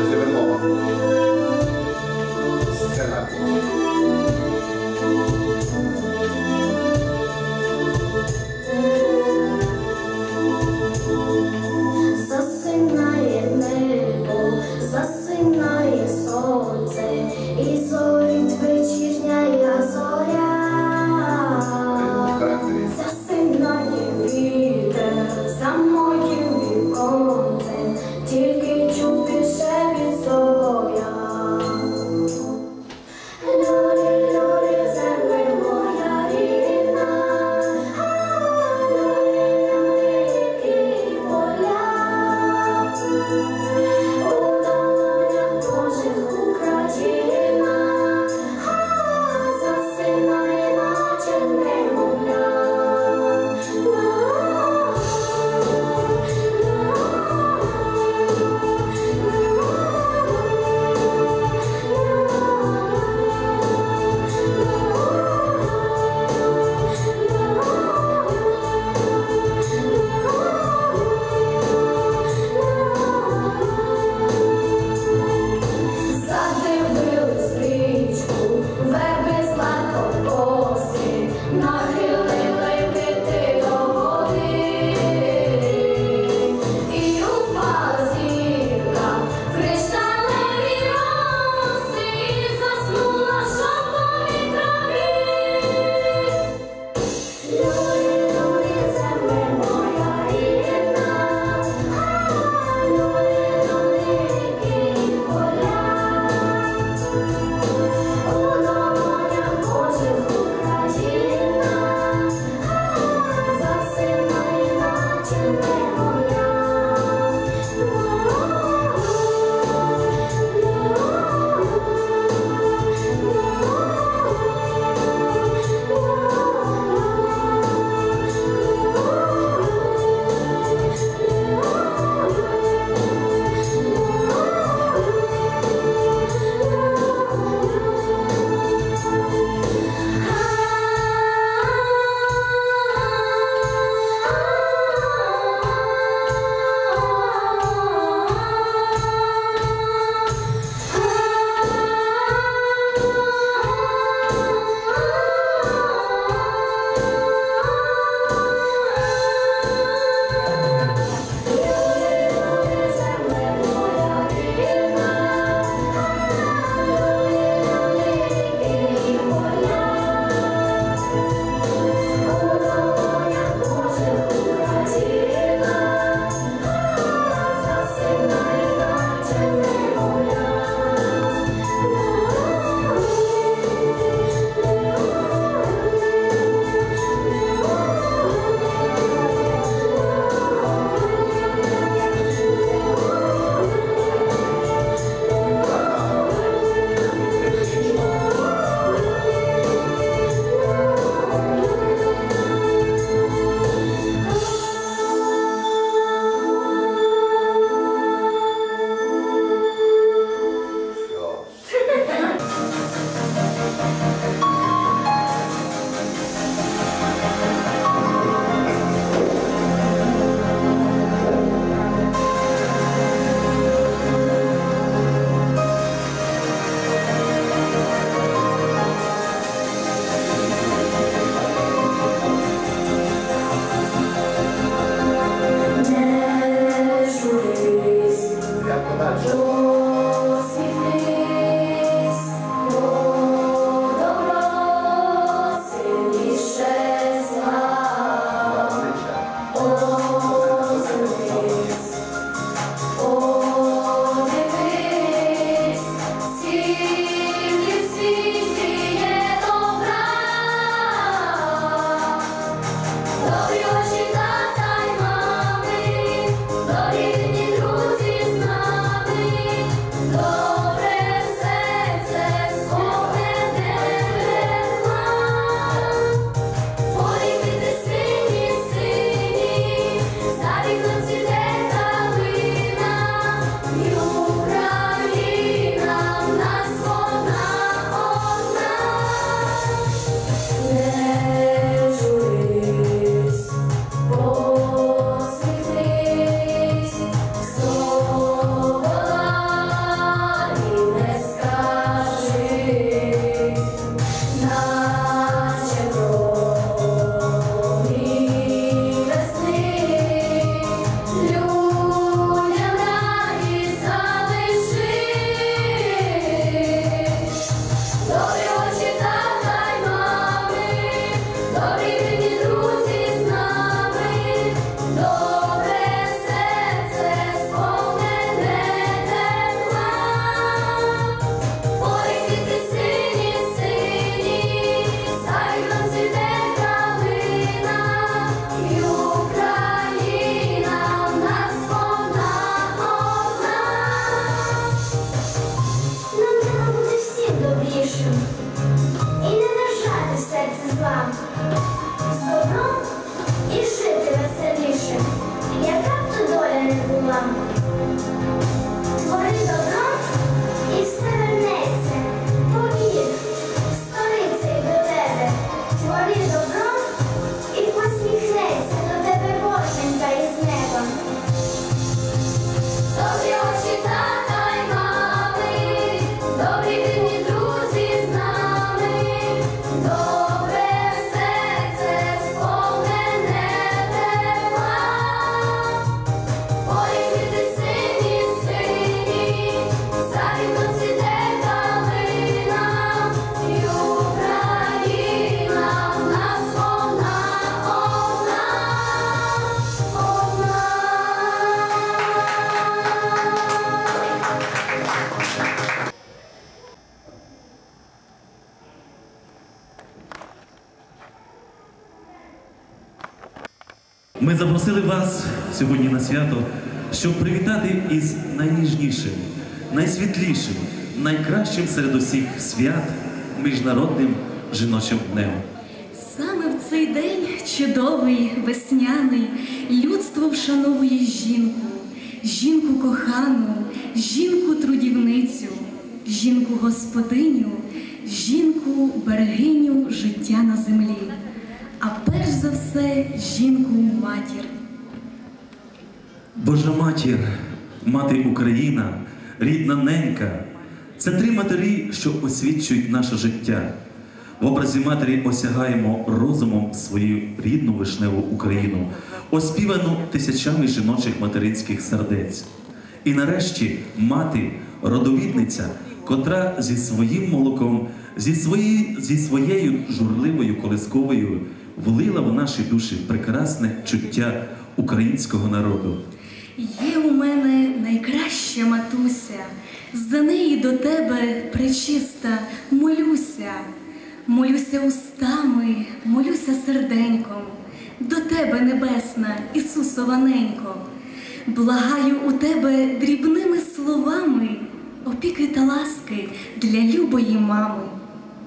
there's even more. Ми запросили вас сьогодні на свято, щоб привітати із найніжнішим, найсвітлішим, найкращим серед усіх свят міжнародним жіночим днем. Саме в цей день чудовий, весняний, людство вшановує жінку, жінку кохану, жінку трудівницю, жінку господиню, жінку берегиню життя на землі, а перш за все жінку матір. Божа матір, мати Україна, рідна ненька це три матері, що освічують наше життя. В образі матері осягаємо розумом свою рідну вишневу Україну, оспівану тисячами жіночих материнських сердець. І нарешті мати, родовідниця, котра зі своїм молоком, зі, свої, зі своєю журливою колисковою влила в наші душі прекрасне чуття українського народу. Є у мене найкраща матуся, за неї до тебе пречиста, молюся, молюся устами, молюся серденьком, до тебе, небесна, Ісусова ненько, благаю у тебе дрібними словами, опіки та ласки для любої мами.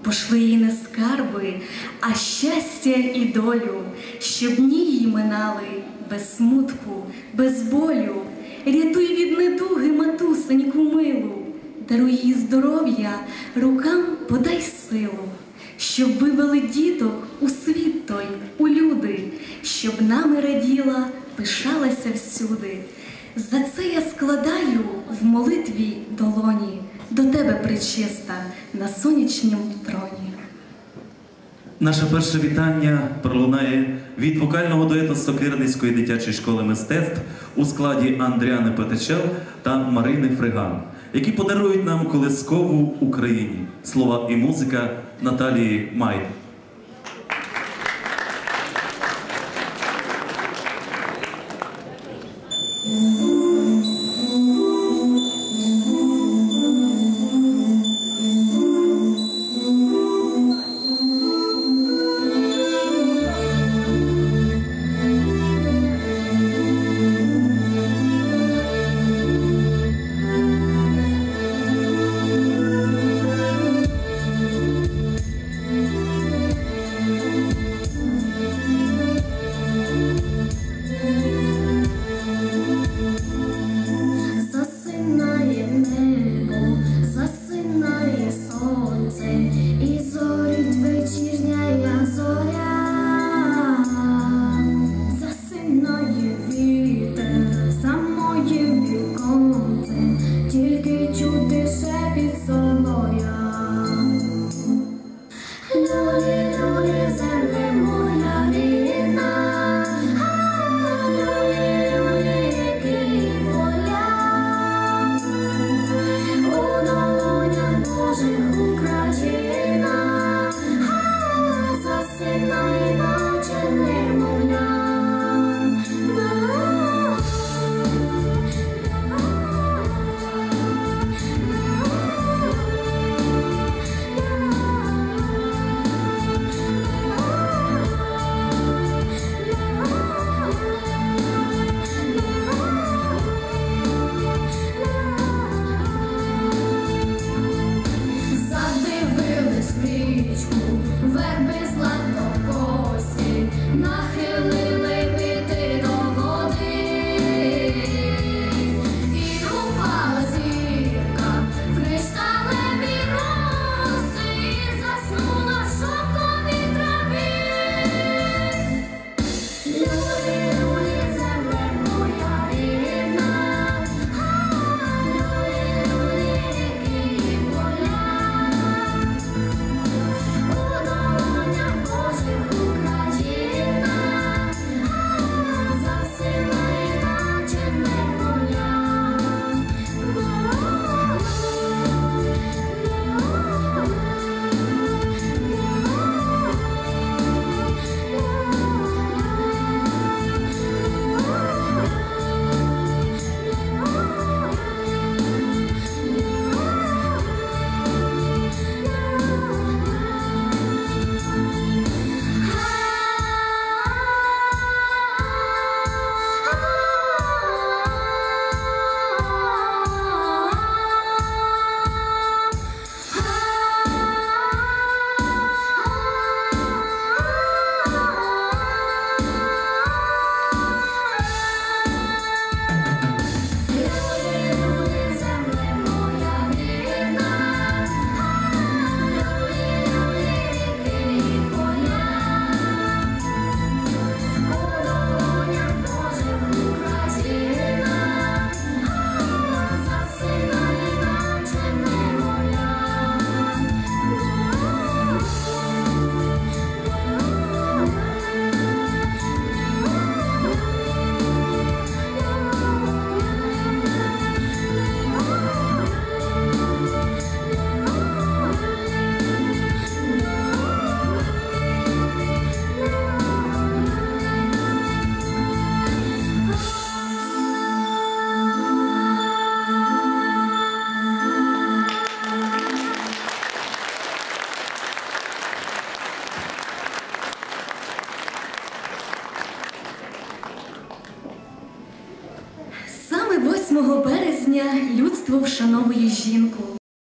Пошли їй не скарби, а щастя і долю, щоб дні її минали без смутку, без болю. Рятуй від недуги матусеньку милу, даруй їй здоров'я, рукам подай силу, щоб вивели діток у світ той, у люди, щоб нами раділа, пишалася всюди. За це я складаю в молитві долоні до тебе причиста на сонячнім троні. Наше перше вітання пролунає від вокального дуету Сокирницької дитячої школи мистецтв у складі Андріани Петечел та Марини Фриган, які подарують нам колискову Україні. Слова і музика Наталії Май. 8 березня людство вшановує жінку.